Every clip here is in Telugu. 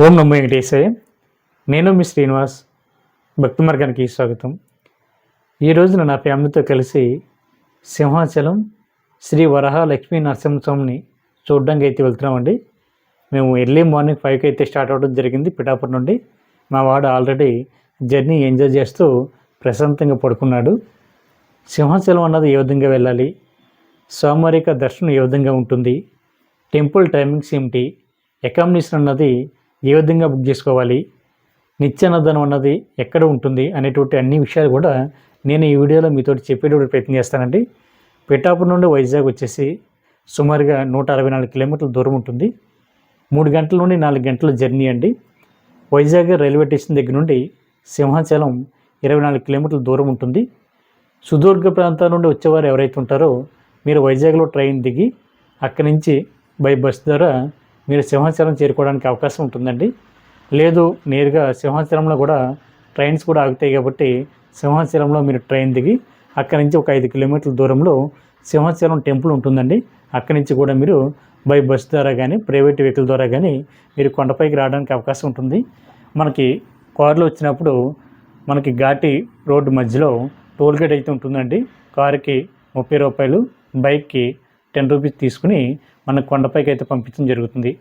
ఓం నమో వెంకటేశాయ. నేను మీ శ్రీనివాస్. భక్తి మార్గానికి స్వాగతం. ఈ రోజున నా ఫ్యామిలీతో కలిసి సింహాచలం శ్రీ వరహ లక్ష్మీ నరసింహస్వామిని చూడడానికి అయితే వెళ్తున్నామండి. మేము ఎర్లీ మార్నింగ్ ఫైవ్కి అయితే స్టార్ట్ అవ్వడం జరిగింది పిఠాపురం నుండి. మా వాడు ఆల్రెడీ జర్నీ ఎంజాయ్ చేస్తూ ప్రశాంతంగా పడుకున్నాడు. సింహాచలం అన్నది ఏ విధంగా వెళ్ళాలి? స్వామివారి దర్శనం ఏ విధంగా ఉంటుంది? టెంపుల్ టైమింగ్స్ ఏమిటి? అకామిడేషన్ అన్నది ఏ విధంగా బుక్ చేసుకోవాలి? నిత్యాన్నదానం అన్నది ఎక్కడ ఉంటుంది? అనేటువంటి అన్ని విషయాలు కూడా నేను ఈ వీడియోలో మీతో చెప్పేటువంటి ప్రయత్నం చేస్తానండి. పిఠాపురం నుండి వైజాగ్ వచ్చేసి సుమారుగా నూట అరవై నాలుగు కిలోమీటర్ల దూరం ఉంటుంది. మూడు గంటల నుండి నాలుగు గంటల జర్నీ అండి. వైజాగ్ రైల్వే స్టేషన్ దగ్గర నుండి సింహాచలం ఇరవై నాలుగు కిలోమీటర్ల దూరం ఉంటుంది. సుదూర్ఘ ప్రాంతాల నుండి వచ్చేవారు ఎవరైతే ఉంటారో మీరు వైజాగ్లో ట్రైన్ దిగి అక్కడి నుంచి బై బస్ ద్వారా మీరు సింహాచలం చేరుకోవడానికి అవకాశం ఉంటుందండి. లేదు నేరుగా సింహాచలంలో కూడా ట్రైన్స్ కూడా ఆగుతాయి కాబట్టి సింహాచలంలో మీరు ట్రైన్ దిగి అక్కడి నుంచి ఒక ఐదు కిలోమీటర్ల దూరంలో సింహాచలం టెంపుల్ ఉంటుందండి. అక్కడి నుంచి కూడా మీరు బై బస్ ద్వారా కానీ ప్రైవేట్ వెహికల్ ద్వారా కానీ మీరు కొండపైకి రావడానికి అవకాశం ఉంటుంది. మనకి కారులో వచ్చినప్పుడు మనకి ఘాటి రోడ్డు మధ్యలో టోల్ గేట్ అయితే ఉంటుందండి. కారుకి ముప్పై రూపాయలు బైక్కి టెన్ రూపీస్ తీసుకుని మన కొండపైకి అయితే పంపించడం జరుగుతుంది.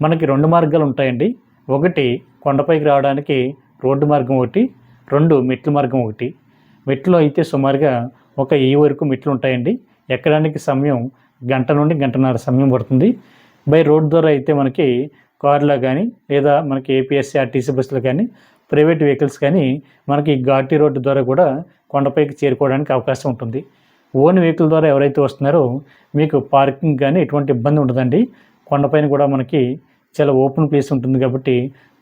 మనకి రెండు మార్గాలు ఉంటాయండి. ఒకటి కొండపైకి రావడానికి రోడ్డు మార్గం ఒకటి రెండు మెట్ల మార్గం ఒకటి. మెట్లు అయితే సుమారుగా ఒక ఈ వరకు మెట్లు ఉంటాయండి. ఎక్కడానికి సమయం గంట నుండి గంటన్నర సమయం పడుతుంది. బై రోడ్ ద్వారా అయితే మనకి కార్లో కానీ లేదా మనకి ఏపీఎస్సీ ఆర్టీసీ బస్సులు కానీ ప్రైవేట్ వెహికల్స్ కానీ మనకి ఘాటి రోడ్డు ద్వారా కూడా కొండపైకి చేరుకోవడానికి అవకాశం ఉంటుంది. ఓన్ వెహికల్ ద్వారా ఎవరైతే వస్తున్నారో మీకు పార్కింగ్ కానీ ఎటువంటి ఇబ్బంది ఉండదండి. కొండపైన కూడా మనకి చాలా ఓపెన్ ప్లేస్ ఉంటుంది కాబట్టి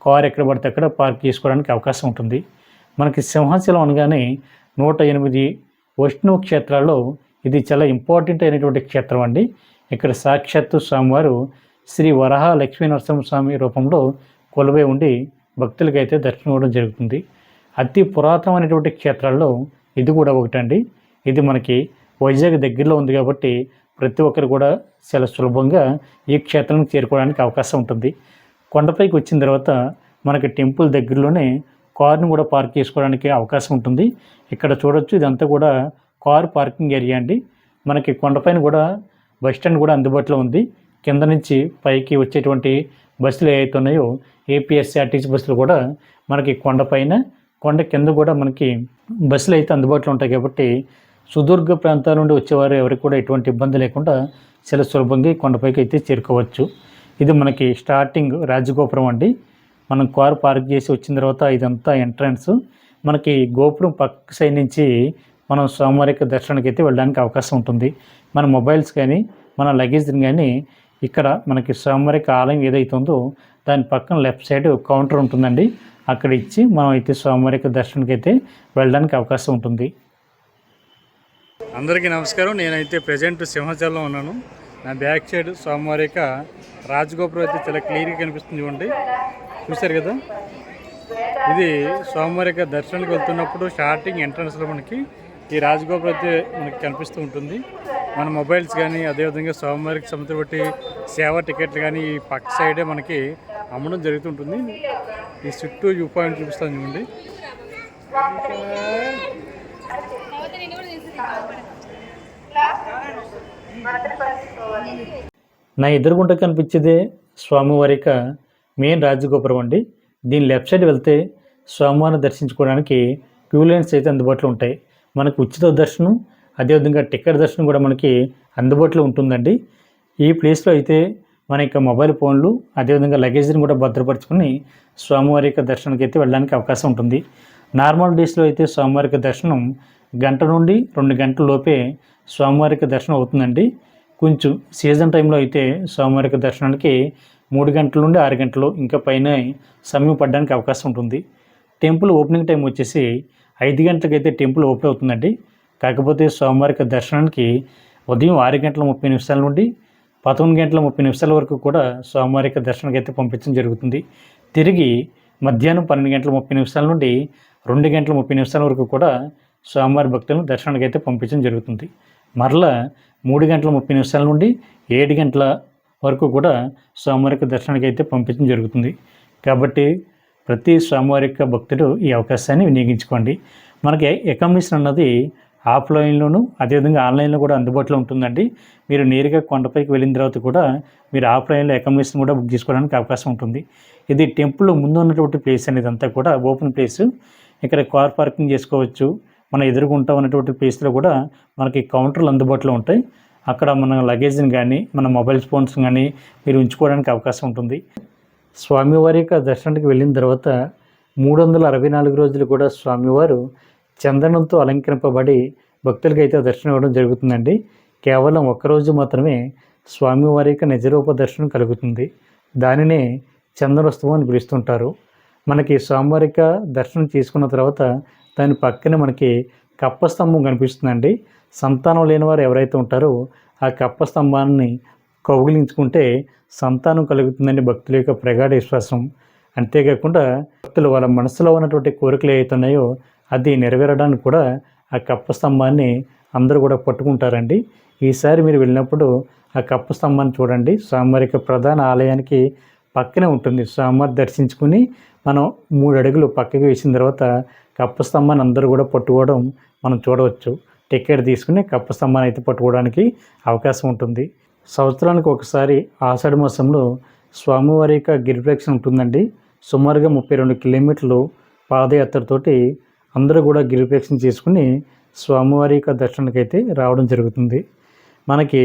కార్ ఎక్కడ పడితే అక్కడ పార్క్ చేసుకోవడానికి అవకాశం ఉంటుంది. మనకి సింహాచలం అనగానే నూట ఎనిమిది వైష్ణవ క్షేత్రాల్లో ఇది చాలా ఇంపార్టెంట్ అయినటువంటి క్షేత్రం అండి. ఇక్కడ సాక్షాత్తు స్వామివారు శ్రీ వరహ లక్ష్మీ నరసింహస్వామి రూపంలో కొలువై ఉండి భక్తులకైతే దర్శనం ఇవ్వడం జరుగుతుంది. అతి పురాతనమైనటువంటి క్షేత్రాల్లో ఇది కూడా ఒకటండి. ఇది మనకి వైజాగ్ దగ్గరలో ఉంది కాబట్టి ప్రతి ఒక్కరు కూడా చాలా సులభంగా ఈ క్షేత్రానికి చేరుకోవడానికి అవకాశం ఉంటుంది. కొండపైకి వచ్చిన తర్వాత మనకి టెంపుల్ దగ్గరలోనే కార్ను కూడా పార్క్ చేసుకోవడానికి అవకాశం ఉంటుంది. ఇక్కడ చూడొచ్చు ఇదంతా కూడా కార్ పార్కింగ్ ఏరియా అండి. మనకి కొండపైన కూడా బస్ స్టాండ్ కూడా అందుబాటులో ఉంది. కింద నుంచి పైకి వచ్చేటువంటి బస్సులు ఏవైతే ఉన్నాయో ఏపీఎస్ఆర్టీసీ బస్సులు కూడా మనకి కొండపైన కొండ కింద కూడా మనకి బస్సులు అయితే అందుబాటులో ఉంటాయి కాబట్టి సుదూర్ఘ ప్రాంతాల నుండి వచ్చేవారు ఎవరికి కూడా ఎటువంటి ఇబ్బంది లేకుండా చాలా సులభంగా ఈ కొండపైకి అయితే చేరుకోవచ్చు. ఇది మనకి స్టార్టింగ్ రాజగోపురం అండి. మనం కారు పార్క్ చేసి వచ్చిన తర్వాత ఇదంతా ఎంట్రన్స్. మనకి గోపురం పక్క సైడ్ నుంచి మనం స్వామివారికి దర్శనానికి అయితే వెళ్ళడానికి అవకాశం ఉంటుంది. మన మొబైల్స్ కానీ మన లగేజ్ని కానీ ఇక్కడ మనకి స్వామివారికి ఆలయం ఏదైతే ఉందో దాని పక్కన లెఫ్ట్ సైడ్ కౌంటర్ ఉంటుందండి. అక్కడ ఇచ్చి మనం అయితే స్వామివారికి దర్శనానికి అయితే వెళ్ళడానికి అవకాశం ఉంటుంది. అందరికీ నమస్కారం. నేనైతే ప్రజెంట్ సింహాచలంలో ఉన్నాను. నా బ్యాక్ సైడ్ స్వామివారి యొక్క రాజగోపురం అయితే చాలా క్లియర్గా కనిపిస్తుంది చూడండి. చూశారు కదా? ఇది స్వామివారి యొక్క దర్శనానికి వెళ్తున్నప్పుడు స్టార్టింగ్ ఎంట్రన్స్లో మనకి ఈ రాజగోపురం అయితే మనకి కనిపిస్తూ ఉంటుంది. మన మొబైల్స్ కానీ అదేవిధంగా స్వామివారికి సంబంధించి బట్టి సేవా టికెట్లు కానీ ఈ పక్క సైడే మనకి అమ్మడం జరుగుతుంటుంది ఈ చుట్టూ వ్యూ పాయింట్ చూపిస్తాను చూడండి. నా ఎదురుగుంట కనిపించేదే స్వామివారి యొక్క మెయిన్ రాజగోపురం అండి. దీని లెఫ్ట్ సైడ్ వెళ్తే స్వామివారిని దర్శించుకోవడానికి క్యూ లైన్స్ అయితే అందుబాటులో ఉంటాయి. మనకు ఉచిత దర్శనం అదేవిధంగా టికెట్ దర్శనం కూడా మనకి అందుబాటులో ఉంటుందండి. ఈ ప్లేస్లో అయితే మన యొక్క మొబైల్ ఫోన్లు అదేవిధంగా లగేజ్ని కూడా భద్రపరుచుకొని స్వామివారి యొక్క దర్శనానికి అయితే వెళ్ళడానికి అవకాశం ఉంటుంది. నార్మల్ డేస్లో అయితే స్వామివారి యొక్క దర్శనం గంట నుండి రెండు గంటల లోపే స్వామివారికి దర్శనం అవుతుందండి. కొంచెం సీజన్ టైంలో అయితే స్వామివారికి దర్శనానికి మూడు గంటల నుండి ఆరు గంటలు ఇంకా పైన సమయం పడడానికి అవకాశం ఉంటుంది. టెంపుల్ ఓపెనింగ్ టైం వచ్చేసి ఐదు గంటలకైతే టెంపుల్ ఓపెన్ అవుతుందండి. కాకపోతే స్వామివారికి దర్శనానికి ఉదయం ఆరు గంటల ముప్పై నిమిషాల నుండి పదకొండు గంటల ముప్పై నిమిషాల వరకు కూడా స్వామివారికి దర్శనానికి అయితే పంపించడం జరుగుతుంది. తిరిగి మధ్యాహ్నం పన్నెండు గంటల ముప్పై నిమిషాల నుండి రెండు గంటల ముప్పై నిమిషాల వరకు కూడా స్వామివారి భక్తులను దర్శనానికి అయితే పంపించడం జరుగుతుంది. మరలా మూడు గంటల ముప్పై నిమిషాల నుండి ఏడు గంటల వరకు కూడా స్వామివారి దర్శనానికి అయితే పంపించడం జరుగుతుంది. కాబట్టి ప్రతి స్వామివారిక భక్తుడు ఈ అవకాశాన్ని వినియోగించుకోండి. మనకి అకామిడేషన్ అన్నది ఆఫ్లైన్లోను అదేవిధంగా ఆన్లైన్లో కూడా అందుబాటులో ఉంటుందండి. మీరు నేరుగా కొండపైకి వెళ్ళిన తర్వాత కూడా మీరు ఆఫ్లైన్లో అకామిడేషన్ కూడా బుక్ చేసుకోవడానికి అవకాశం ఉంటుంది. ఇది టెంపుల్ ముందు ఉన్నటువంటి ప్లేస్ అనేది అంతా కూడా ఓపెన్ ప్లేస్ ఇక్కడ కార్ పార్కింగ్ చేసుకోవచ్చు. మనం ఎదురుగుంటా ఉన్నటువంటి ప్లేస్లో కూడా మనకి కౌంటర్లు అందుబాటులో ఉంటాయి. అక్కడ మన లగేజ్ని కానీ మన మొబైల్ ఫోన్స్ కానీ మీరు ఉంచుకోవడానికి అవకాశం ఉంటుంది. స్వామివారి యొక్క దర్శనానికి వెళ్ళిన తర్వాత మూడు వందల అరవై నాలుగు రోజులు కూడా స్వామివారు చందనంతో అలంకరింపబడి భక్తులకి అయితే దర్శనం ఇవ్వడం జరుగుతుందండి. కేవలం ఒక్కరోజు మాత్రమే స్వామివారి యొక్క నిజరూప దర్శనం కలుగుతుంది. దానినే చందనోత్సవం అని పిలుస్తుంటారు. మనకి స్వామివారి దర్శనం చేసుకున్న తర్వాత దాని పక్కన మనకి కప్ప స్తంభం కనిపిస్తుందండి. సంతానం లేనివారు ఎవరైతే ఉంటారో ఆ కప్ప స్తంభాన్ని కౌగిలించుకుంటే సంతానం కలుగుతుందని భక్తుల యొక్క ప్రగాఢ విశ్వాసం. అంతేకాకుండా భక్తులు వాళ్ళ మనసులో ఉన్నటువంటి కోరికలు ఏవైతున్నాయో అది నెరవేరడానికి కూడా ఆ కప్ప స్తంభాన్ని అందరూ కూడా పట్టుకుంటారండి. ఈసారి మీరు వెళ్ళినప్పుడు ఆ కప్ప స్తంభాన్ని చూడండి. స్వామివారి యొక్క ప్రధాన ఆలయానికి పక్కనే ఉంటుంది. స్వామివారి దర్శించుకుని మనం మూడు అడుగులు పక్కకి వేసిన తర్వాత కప్ప స్తంభాన్ని అందరూ కూడా పట్టుకోవడం మనం చూడవచ్చు. టికెట్ తీసుకుని కప్ప స్తంభాన్ని అయితే పట్టుకోవడానికి అవకాశం ఉంటుంది. సంవత్సరానికి ఒకసారి ఆషాఢ మాసంలో స్వామివారి యొక్క గిరిప్రక్షణ ఉంటుందండి. సుమారుగా ముప్పై రెండు కిలోమీటర్లు పాదయాత్రతోటి అందరూ కూడా గిరిప్రక్షణ చేసుకుని స్వామివారి యొక్క దర్శనానికి అయితే రావడం జరుగుతుంది. మనకి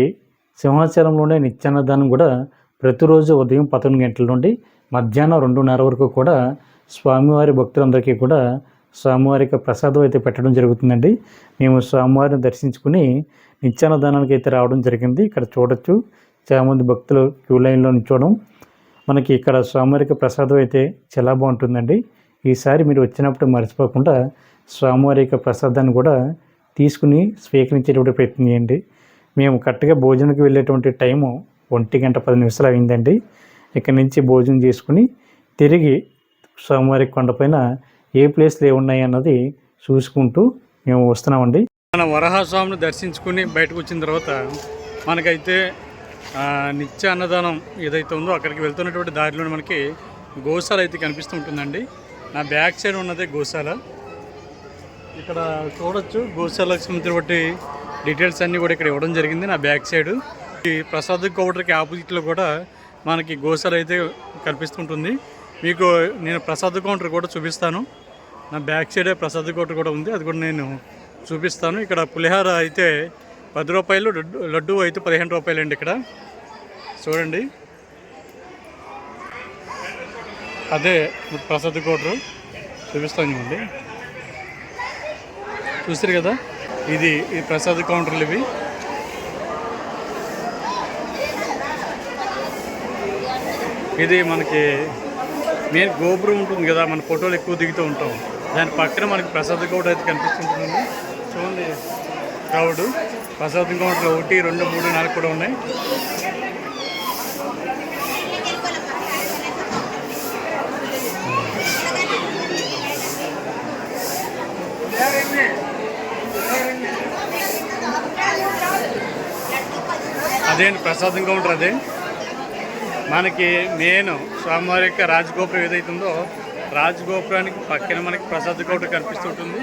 సింహాచలంలోనే నిత్యాన్నదానం కూడా ప్రతిరోజు ఉదయం పదకొండు గంటల నుండి మధ్యాహ్నం రెండున్నర వరకు కూడా స్వామివారి భక్తులందరికీ కూడా స్వామివారికి ప్రసాదం అయితే పెట్టడం జరుగుతుందండి. మేము స్వామివారిని దర్శించుకుని నిత్యాన్నదానానికి అయితే రావడం జరిగింది. ఇక్కడ చూడొచ్చు. చాలామంది భక్తులు క్యూ లైన్లో నిల్చోవడం. మనకి ఇక్కడ స్వామివారికి ప్రసాదం అయితే చాలా బాగుంటుందండి. ఈసారి మీరు వచ్చినప్పుడు మర్చిపోకుండా స్వామివారి యొక్క ప్రసాదాన్ని కూడా తీసుకుని స్వీకరించేటువంటి ప్రయత్నం చేయండి. మేము కరెక్ట్గా భోజనంకి వెళ్ళేటువంటి టైము ఒంటి గంట పది నిమిషాలు అయిందండి. ఇక్కడ నుంచి భోజనం చేసుకుని తిరిగి స్వామివారి కొండపైన ఏ ప్లేస్లు ఏమున్నాయి అన్నది చూసుకుంటూ మేము వస్తున్నామండి. మన వరహస్వామిని దర్శించుకుని బయటకు వచ్చిన తర్వాత మనకైతే నిత్య అన్నదానం ఏదైతే ఉందో అక్కడికి వెళ్తున్నటువంటి దారిలో మనకి గోశాల అయితే కనిపిస్తూ ఉంటుందండి. నా బ్యాక్ సైడ్ ఉన్నదే గోశాల. ఇక్కడ చూడొచ్చు. గోశాలకు సంబంధించినటువంటి డీటెయిల్స్ అన్నీ కూడా ఇక్కడ ఇవ్వడం జరిగింది నా బ్యాక్ సైడ్. ఈ ప్రసాద్ కౌంటర్కి ఆపోజిట్లో కూడా మనకి గోశాల అయితే కనిపిస్తుంటుంది. మీకు నేను ప్రసాద్ కౌంటర్ కూడా చూపిస్తాను. నా బ్యాక్ సైడే ప్రసాద్ కౌంటర్ కూడా ఉంది. అది కూడా నేను చూపిస్తాను. ఇక్కడ పులిహార అయితే పది రూపాయలు లడ్డు లడ్డు అయితే పదిహేను రూపాయలు అండి ఇక్కడ. చూడండి. అదే ప్రసాద్ కౌంటర్ చూపిస్తాను చూడండి. చూసారు కదా? ఇది ఈ ప్రసాద్ కౌంటర్లు ఇవి. ఇది మనకి మెయిన్ గోపురం ఉంటుంది కదా మన ఫోటోలు ఎక్కువ దిగుతూ ఉంటాం. దాని పక్కన మనకి ప్రసాద్ గౌడ్ అయితే కనిపిస్తుంటుంది. చూడండి క్రౌడ్ ప్రసాద్ కౌంటర్ ఒకటి రెండు మూడు నాలుగు కూడా ఉన్నాయి. అదేంటి ప్రసాదం కౌంటర్ అదే మనకి మెయిన్ స్వామివారి యొక్క రాజగోపురం ఏదైతే ఉందో రాజగోపురానికి పక్కన మనకి ప్రసాద్ కౌంటర్ కనిపిస్తుంటుంది.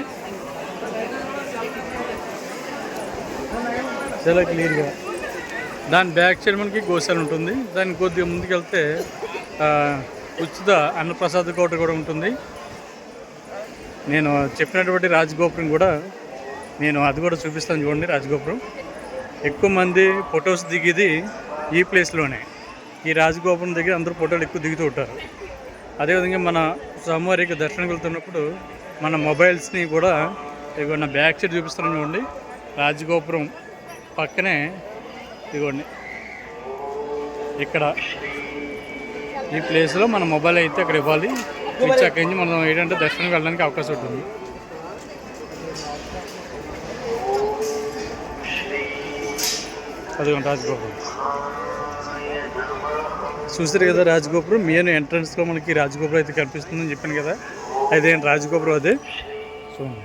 చాలా క్లియర్గా. దాని బ్యాక్ సైడ్ మనకి గోశాల ఉంటుంది. దాని కొద్దిగా ముందుకు వెళ్తే ఆ, ఉచిత అన్నప్రసాద్ కౌంటర్ కూడా ఉంటుంది. నేను చెప్పినటువంటి రాజగోపురం కూడా నేను అది కూడా చూపిస్తాను చూడండి రాజగోపురం. ఎక్కువ మంది ఫొటోస్ దిగేది ఈ ప్లేస్లోనే. ఈ రాజగోపురం దగ్గర అందరూ ఫోటోలు ఎక్కువ దిగుతూ ఉంటారు. అదేవిధంగా మన స్వామివారికి దర్శనం వెళ్తున్నప్పుడు మన మొబైల్స్ని కూడా ఇదిగో నా బ్యాక్ సైడ్ చూపిస్తున్నాను చూడండి. రాజగోపురం పక్కనే ఇదిగోండి. ఇక్కడ ఈ ప్లేస్లో మన మొబైల్ అయితే అక్కడ ఇవ్వాలి. ఇచ్చి అక్కడి నుంచి మనం ఏంటంటే దర్శనం వెళ్ళడానికి అవకాశం ఉంటుంది. అదిగోండి రాజగోపురం. చూసారు కదా రాజగోపురం. మెయిన్ ఎంట్రన్స్లో మనకి రాజగోపురం అయితే కనిపిస్తుందని చెప్పాను కదా. అదే రాజగోపురం అదే? చూడండి.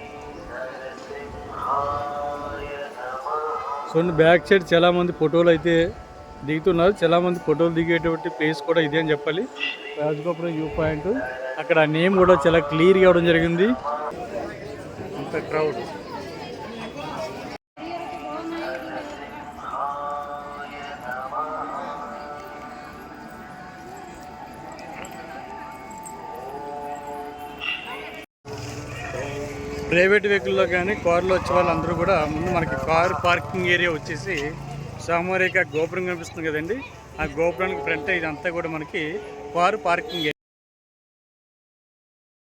చూడండి బ్యాక్ సైడ్ చాలామంది ఫోటోలు అయితే దిగుతున్నారు. చాలా మంది ఫోటోలు దిగేటువంటి ప్లేస్ కూడా ఇదే అని చెప్పాలి. Rajagopuram view point. అక్కడ నేమ్ కూడా చాలా క్లియర్గా ఇవ్వడం జరిగింది. అంత క్రౌడ్ ప్రైవేట్ వెహికల్లో కానీ కార్లో వచ్చే వాళ్ళందరూ కూడా ముందు మనకి కార్ పార్కింగ్ ఏరియా వచ్చేసి సామరేఖ గోపురం కనిపిస్తుంది కదండి. ఆ గోపురానికి ఫ్రంట్ ఇదంతా కూడా మనకి కారు పార్కింగ్